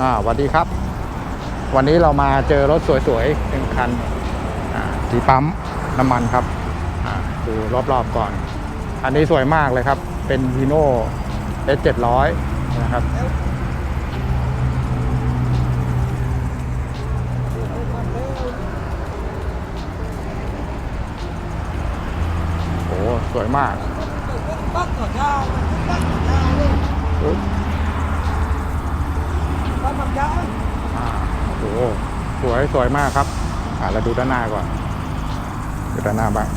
อ่าสวัสดีครับ วันนี้เรามาเจอรถสวยๆหนึ่งคันสีปั๊มน้ำมันครับดูรอบๆก่อน อันนี้สวยมากเลยครับ เป็น Hino S 700นะครับโอ้สวยมาก อ่าโอ้โหสวยสวยมากครับอ่าเราดูด้านหน้าก่อนดูด้านหน้าบ้าง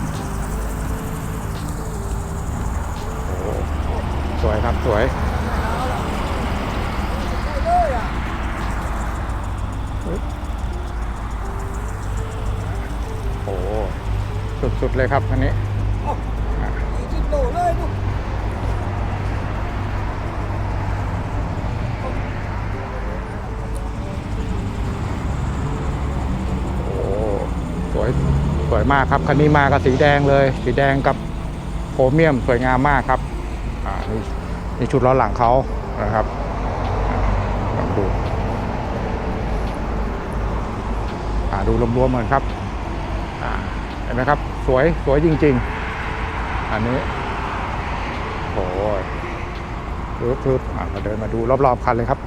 โอ้โหสวยครับสวยโอ้โหสุดๆเลยครับอันนี้ วยสวยมากครับคันนี้มากับสีแดงเลย สีแดงกับโพรเมียมสวยงามมากครับอ่านี่นี่ชุดล้อหลังเขานะครับลองดูอ่าดูรวมๆเหมือนครับอ่าเห็นไหมครับ สวยสวยจริง ๆ อันนี้โอ้ยทึบทึบอ่าเราเดินมาดูรอบๆคันเลยครับ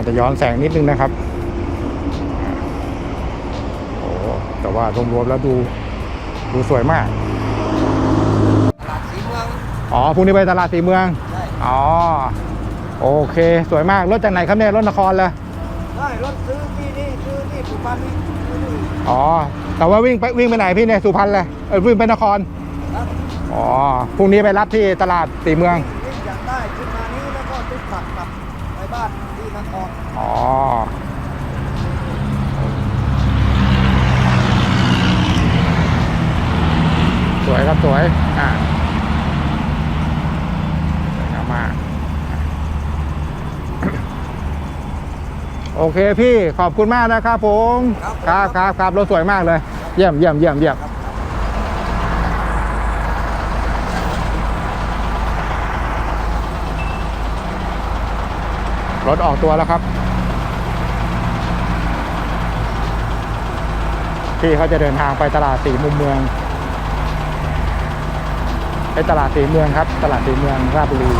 อาจจะย้อนแสงนิดนึงนะครับโอ้แต่ว่ารวมๆแล้วดูดูสวยมาก là chỉ mương อ๋อพรุ่งนี้ไปตลาดสีเมือง đây อ๋อ โอเค สวยมากรถจากไหนครับเนี่ยรถนครเลย đây rốt thứ đi đi thứ đi của ban đi thứ đi อ๋อ แต่ว่าวิ่งไปวิ่งไปไหนพี่เนี่ยสุพรรณเลยเออวิ่งไปนคร đó อ๋อพรุ่งนี้ไปรับที่ตลาดสีเมือง ที่นครอ๋อสวยครับสวย อ่าสวยงามมาก โอเคพี่ขอบคุณมากนะครับผม ครับครับครับรถสวยมากเลย เยี่ยมเยี่ยมเยี่ยมเยี่ยม รถออกตัวแล้วครับพี่เขาจะเดินทางไปตลาดสีมุมเมืองไปตลาดสีเมืองครับ ตลาดสีเมืองราชบุรี